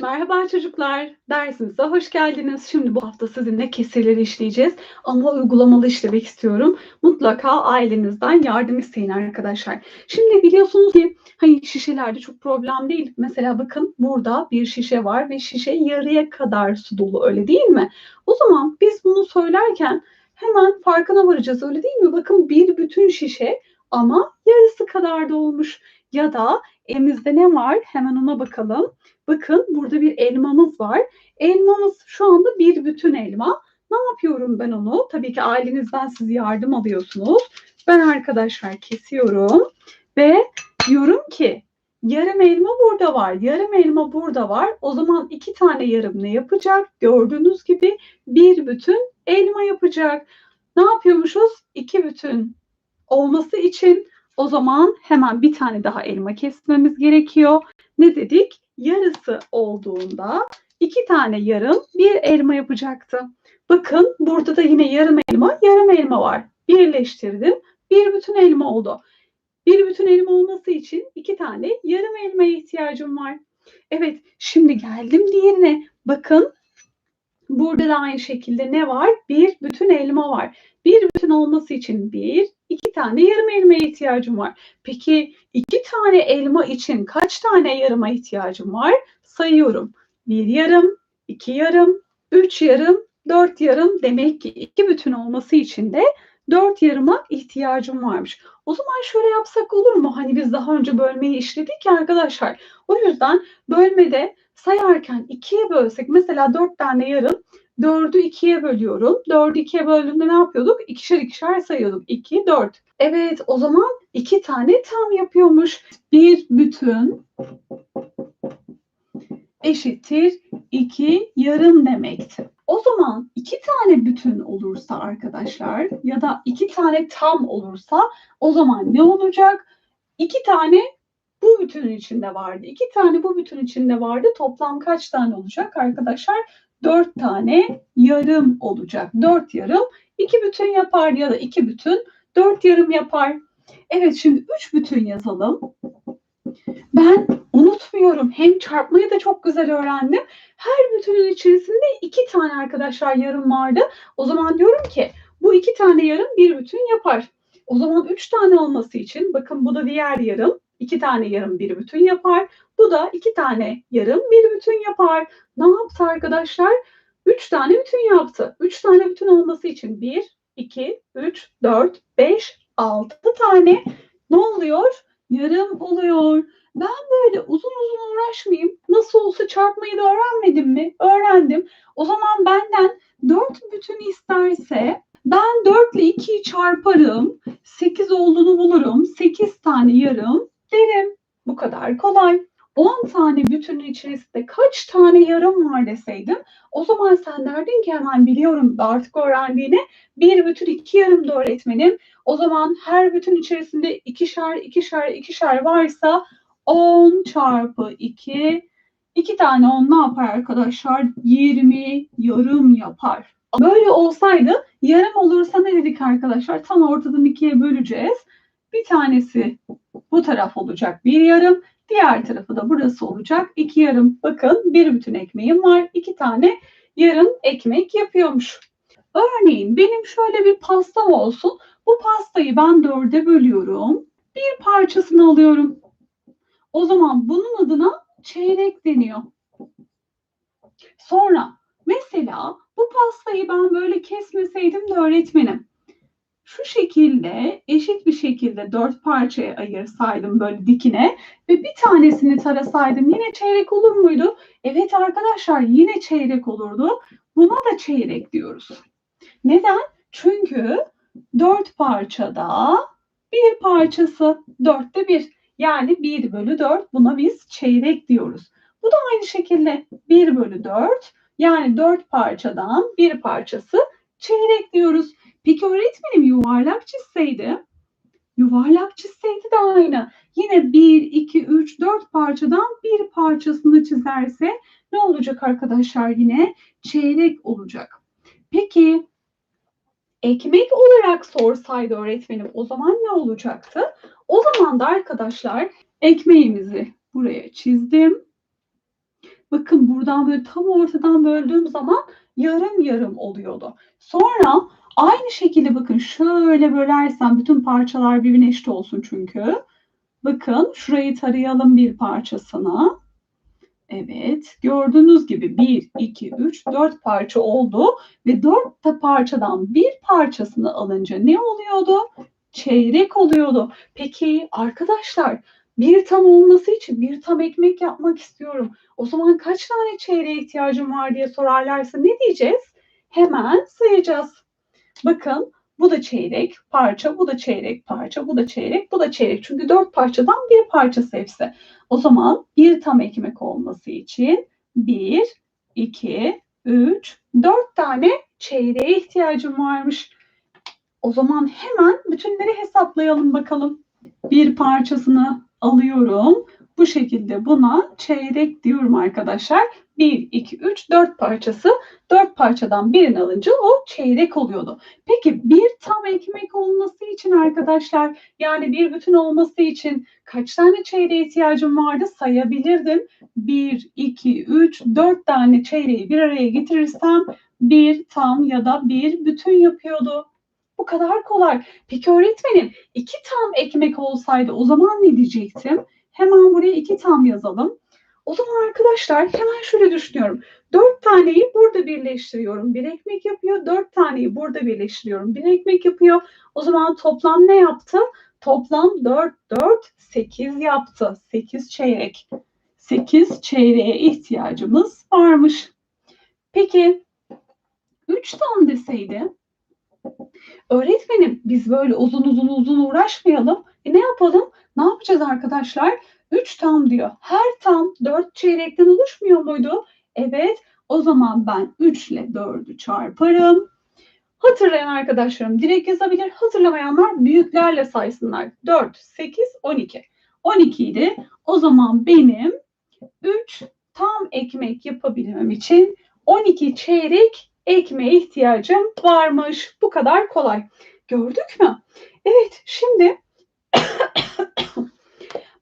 Merhaba çocuklar, dersimize hoş geldiniz. Şimdi bu hafta sizinle kesirleri işleyeceğiz ama uygulamalı işlemek istiyorum. Mutlaka ailenizden yardım isteyin arkadaşlar. Şimdi biliyorsunuz ki hani şişelerde çok problem değil. Mesela bakın burada bir şişe var ve şişe yarıya kadar su dolu öyle değil mi? O zaman biz bunu söylerken hemen farkına varacağız öyle değil mi? Bakın bir bütün şişe ama yarısı kadar dolmuş ya da elimizde ne var? Hemen ona bakalım. Bakın burada bir elmamız var. Elmamız şu anda bir bütün elma. Ne yapıyorum ben onu? Tabii ki ailenizden siz yardım alıyorsunuz. Ben arkadaşlar kesiyorum ve diyorum ki yarım elma burada var, yarım elma burada var. O zaman iki tane yarım ne yapacak? Gördüğünüz gibi bir bütün elma yapacak. Ne yapıyormuşuz? İki bütün olması için o zaman hemen bir tane daha elma kesmemiz gerekiyor. Ne dedik? Yarısı olduğunda iki tane yarım bir elma yapacaktı. Bakın burada da yine yarım elma, yarım elma var. Birleştirdim. Bir bütün elma oldu. Bir bütün elma olması için iki tane yarım elmaya ihtiyacım var. Evet, şimdi geldim diğerine. Bakın burada da aynı şekilde ne var? Bir bütün elma var. Bir bütün olması için bir, iki tane yarım elmaya ihtiyacım var. Peki iki tane elma için kaç tane yarıma ihtiyacım var? Sayıyorum. Bir yarım, iki yarım, üç yarım, dört yarım. Demek ki iki bütün olması için de dört yarıma ihtiyacım varmış. O zaman şöyle yapsak olur mu? Hani biz daha önce bölmeyi işledik ya arkadaşlar. O yüzden bölmede sayarken ikiye bölsek mesela dört tane yarım 4'ü 2'ye bölüyorum. 4'ü 2'ye böldüğümde ne yapıyorduk? İkişer ikişer sayıyorduk. 2, 4. Evet o zaman iki tane tam yapıyormuş. Bir bütün eşittir iki yarım demekti. Zaman iki tane bütün olursa arkadaşlar ya da iki tane tam olursa o zaman ne olacak? İki tane bu bütünün içinde vardı. İki tane bu bütün içinde vardı. Toplam kaç tane olacak arkadaşlar? dört tane yarım olacak. Dört yarım iki bütün yapar ya da iki bütün dört yarım yapar. Evet şimdi üç bütün yazalım. Ben unutmuyorum. Hem çarpmayı da çok güzel öğrendim. Her bütünün içerisinde iki tane arkadaşlar yarım vardı. O zaman diyorum ki bu iki tane yarım bir bütün yapar. O zaman üç tane olması için bakın bu da diğer yarım. İki tane yarım bir bütün yapar. Bu da iki tane yarım bir bütün yapar. Ne yaptı arkadaşlar? Üç tane bütün yaptı. Üç tane bütün olması için bir, iki, üç, dört, beş, altı tane ne oluyor? Yarım oluyor. Ben böyle uzun uzun uğraşmayayım. Nasıl olsa çarpmayı da öğrenmedim mi? Öğrendim. O zaman benden dört bütün isterse ben 4 ile 2'yi çarparım. 8 olduğunu bulurum. 8 tane yarım derim. Bu kadar kolay. 10 tane bütünün içerisinde kaç tane yarım var deseydim o zaman sen derdin ki hemen biliyorum artık öğrendiğini bir bütün iki yarım da öğretmenim. O zaman her bütün içerisinde ikişer ikişer ikişer varsa 10 çarpı 2 2 tane 10 ne yapar arkadaşlar? 20 yarım yapar. Böyle olsaydı yarım olursa ne dedik arkadaşlar? Tam ortadan ikiye böleceğiz. Bir tanesi bu taraf olacak bir yarım. Diğer tarafı da burası olacak. iki yarım. Bakın bir bütün ekmeğim var. iki tane yarım ekmek yapıyormuş. Örneğin benim şöyle bir pastam olsun. Bu pastayı ben dörde bölüyorum. Bir parçasını alıyorum. O zaman bunun adına çeyrek deniyor. Sonra mesela bu pastayı ben böyle kesmeseydim de öğretmenim şu şekilde eşit bir şekilde dört parçaya ayırsaydım böyle dikine ve bir tanesini tarasaydım yine çeyrek olur muydu? Evet arkadaşlar yine çeyrek olurdu. Buna da çeyrek diyoruz. Neden? Çünkü dört parçada bir parçası dörtte bir. Yani bir bölü dört buna biz çeyrek diyoruz. Bu da aynı şekilde bir bölü dört yani dört parçadan bir parçası çeyrek diyoruz. Peki öğretmenim yuvarlak çizseydi? Yuvarlak çizseydi de aynı. Yine 1, 2, 3, 4 parçadan bir parçasını çizerse ne olacak arkadaşlar yine? Çeyrek olacak. Peki ekmek olarak sorsaydı öğretmenim o zaman ne olacaktı? O zaman da arkadaşlar ekmeğimizi buraya çizdim. Bakın buradan böyle tam ortadan böldüğüm zaman yarım yarım oluyordu. Sonra aynı şekilde bakın şöyle bölersem bütün parçalar birbirine eşit olsun çünkü. Bakın şurayı tarayalım bir parçasına. Evet gördüğünüz gibi 1, 2, 3, 4 parça oldu ve 4 de parçadan bir parçasını alınca ne oluyordu? Çeyrek oluyordu. Peki arkadaşlar bir tam olması için bir tam ekmek yapmak istiyorum. O zaman kaç tane çeyreğe ihtiyacım var diye sorarlarsa ne diyeceğiz? Hemen sayacağız. Bakın bu da çeyrek parça, bu da çeyrek parça, bu da çeyrek, bu da çeyrek. Çünkü dört parçadan bir parçası hepsi. O zaman bir tam ekmek olması için bir, iki, üç, dört tane çeyreğe ihtiyacım varmış. O zaman hemen bütünleri hesaplayalım bakalım. Bir parçasını alıyorum. Bu şekilde buna çeyrek diyorum arkadaşlar. 1, 2, 3, 4 parçası. 4 parçadan birini alınca o çeyrek oluyordu. Peki bir tam ekmek olması için arkadaşlar yani bir bütün olması için kaç tane çeyreğe ihtiyacım vardı sayabilirdim. 1, 2, 3, 4 tane çeyreği bir araya getirirsem bir tam ya da bir bütün yapıyordu. Bu kadar kolay. Peki öğretmenim iki tam ekmek olsaydı o zaman ne diyecektim? Hemen buraya iki tam yazalım. O zaman arkadaşlar hemen şöyle düşünüyorum. Dört taneyi burada birleştiriyorum. Bir ekmek yapıyor. Dört taneyi burada birleştiriyorum. Bir ekmek yapıyor. O zaman toplam ne yaptı? Toplam 4, 4, 8 yaptı. 8 çeyrek. 8 çeyreğe ihtiyacımız varmış. Peki 3 tam deseydi öğretmenim biz böyle uzun uzun uzun uğraşmayalım. E ne yapalım? Ne yapacağız arkadaşlar? 3 tam diyor. Her tam 4 çeyrekten oluşmuyor muydu? Evet. O zaman ben 3 ile 4'ü çarparım. Hatırlayan arkadaşlarım direkt yazabilir. Hatırlamayanlar büyüklerle saysınlar. 4, 8, 12. 12 idi. O zaman benim 3 tam ekmek yapabilmem için 12 çeyrek ekmeğe ihtiyacım varmış. Bu kadar kolay. Gördük mü? Evet şimdi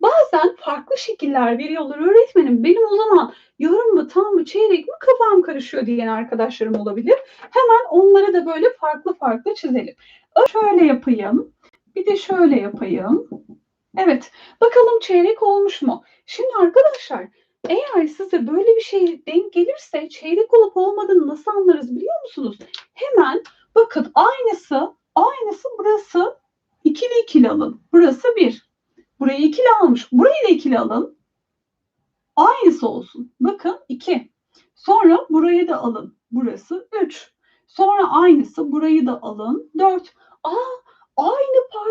bazen farklı şekiller veriyorlar öğretmenim. Benim o zaman yarım mı tam mı çeyrek mi kafam karışıyor diyen arkadaşlarım olabilir. Hemen onları da böyle farklı farklı çizelim. Şöyle yapayım. Bir de şöyle yapayım. Evet. Bakalım çeyrek olmuş mu? Şimdi arkadaşlar eğer size böyle bir şey denk gelirse çeyrek olup olmadığını nasıl anlarız biliyor musunuz? Hemen bakın aynısı aynısı burası ikili ikili alın. Burası bir. Burayı ikili almış. Burayı da ikili alın. Aynısı olsun. Bakın iki. Sonra burayı da alın. Burası üç. Sonra aynısı burayı da alın. Dört. Aa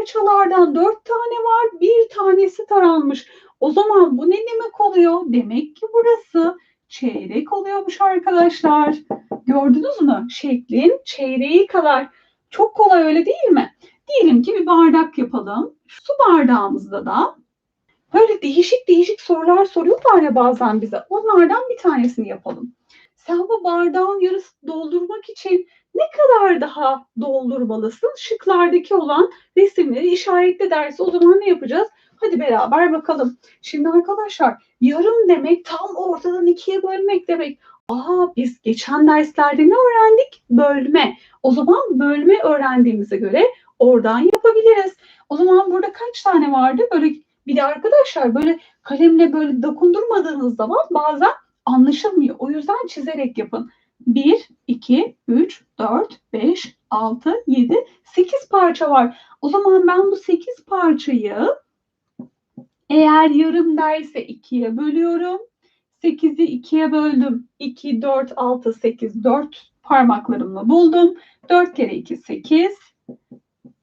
parçalardan dört tane var. Bir tanesi taranmış. O zaman bu ne demek oluyor? Demek ki burası çeyrek oluyormuş arkadaşlar. Gördünüz mü? Şeklin çeyreği kadar. Çok kolay öyle değil mi? Diyelim ki bir bardak yapalım. Su bardağımızda da böyle değişik değişik sorular soruyorlar ya bazen bize. Onlardan bir tanesini yapalım. Sen bu bardağın yarısı doldurmak için ne kadar daha doldurmalısın? Şıklardaki olan resimleri işaretle derse o zaman ne yapacağız? Hadi beraber bakalım. Şimdi arkadaşlar yarım demek tam ortadan ikiye bölmek demek. Aa biz geçen derslerde ne öğrendik? Bölme. O zaman bölme öğrendiğimize göre oradan yapabiliriz. O zaman burada kaç tane vardı? Böyle bir de arkadaşlar böyle kalemle böyle dokundurmadığınız zaman bazen anlaşılmıyor. O yüzden çizerek yapın. 1, 2, 3, 4, 5, 6, 7, 8 parça var. O zaman ben bu 8 parçayı eğer yarım derse 2'ye bölüyorum. 8'i 2'ye böldüm. 2, 4, 6, 8, 4 parmaklarımla buldum. 4 kere 2, 8.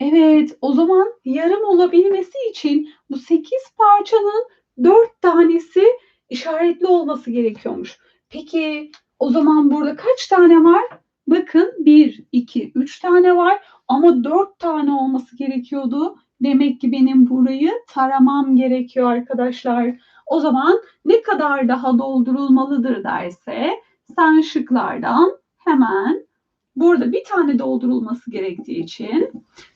Evet o zaman yarım olabilmesi için bu 8 parçanın 4 tanesi işaretli olması gerekiyormuş. Peki o zaman burada kaç tane var? Bakın 1, 2, 3 tane var ama 4 tane olması gerekiyordu. Demek ki benim burayı taramam gerekiyor arkadaşlar. O zaman ne kadar daha doldurulmalıdır derse sen şıklardan hemen burada bir tane doldurulması gerektiği için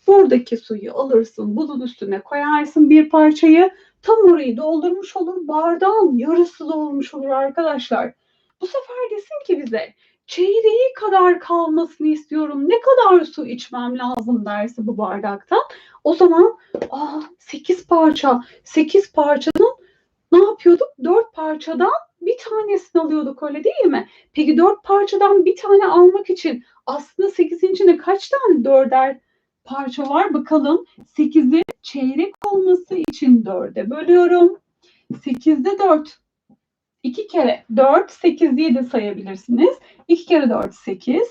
buradaki suyu alırsın, bunun üstüne koyarsın bir parçayı. Tam orayı doldurmuş olur. Bardağın yarısı dolmuş olur arkadaşlar. Bu sefer desin ki bize çeyreği kadar kalmasını istiyorum. Ne kadar su içmem lazım derse bu bardaktan. O zaman aa 8 parça. 8 parçanın ne yapıyorduk? 4 parçadan bir tanesini alıyorduk öyle değil mi? Peki 4 parçadan bir tane almak için aslında 8'in içinde kaç tane dörder parça var bakalım. 8'i çeyrek olması için 4'e bölüyorum. 8'de 4. 2 kere 4, 8 diye de sayabilirsiniz. 2 kere 4, 8.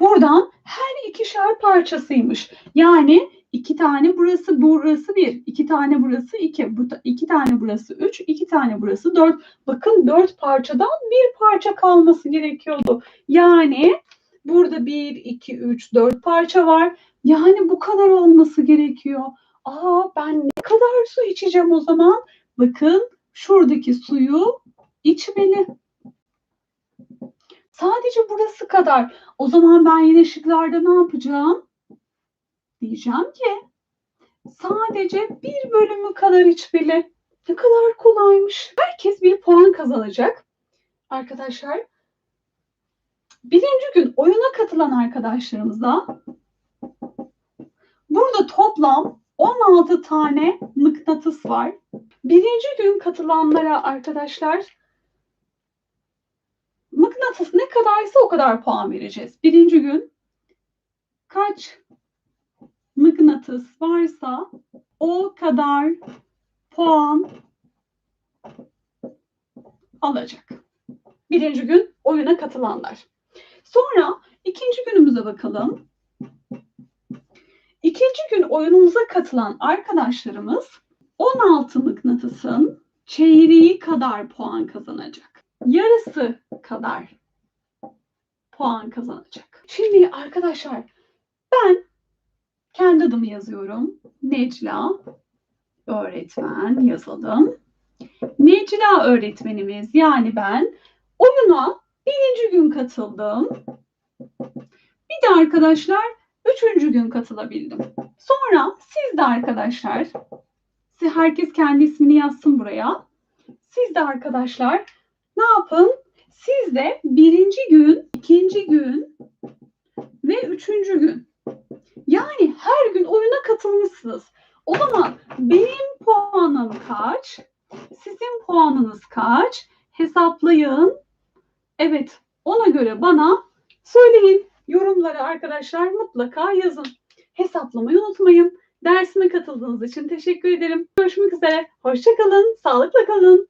Buradan her ikişer parçasıymış. Yani iki tane burası, burası bir. iki tane burası iki. Bu, iki tane burası üç. iki tane burası dört. Bakın dört parçadan bir parça kalması gerekiyordu. Yani burada bir, iki, üç, dört parça var. Yani bu kadar olması gerekiyor. Aa ben ne kadar su içeceğim o zaman? Bakın şuradaki suyu içmeli. Sadece burası kadar. O zaman ben yine şıklarda ne yapacağım? Diyeceğim ki sadece bir bölümü kadar içmeli. Ne kadar kolaymış. Herkes bir puan kazanacak. Arkadaşlar birinci gün oyuna katılan arkadaşlarımıza toplam 16 tane mıknatıs var. Birinci gün katılanlara arkadaşlar mıknatıs ne kadarsa o kadar puan vereceğiz. Birinci gün kaç mıknatıs varsa o kadar puan alacak. Birinci gün oyuna katılanlar. Sonra ikinci günümüze bakalım. İkinci gün oyunumuza katılan arkadaşlarımız 16 mıknatısın çeyreği kadar puan kazanacak. Yarısı kadar puan kazanacak. Şimdi arkadaşlar ben kendi adımı yazıyorum. Necla öğretmen yazalım. Necla öğretmenimiz yani ben oyuna birinci gün katıldım. Bir de arkadaşlar üçüncü gün katılabildim. Sonra siz de arkadaşlar herkes kendi ismini yazsın buraya. Siz de arkadaşlar ne yapın? Siz de birinci gün, ikinci gün ve üçüncü gün. Yani her gün oyuna katılmışsınız. O zaman benim puanım kaç? Sizin puanınız kaç? Hesaplayın. Evet, ona göre bana söyleyin. Yorumlara arkadaşlar mutlaka yazın. Hesaplamayı unutmayın. Dersime katıldığınız için teşekkür ederim. Görüşmek üzere. Hoşçakalın. Sağlıkla kalın.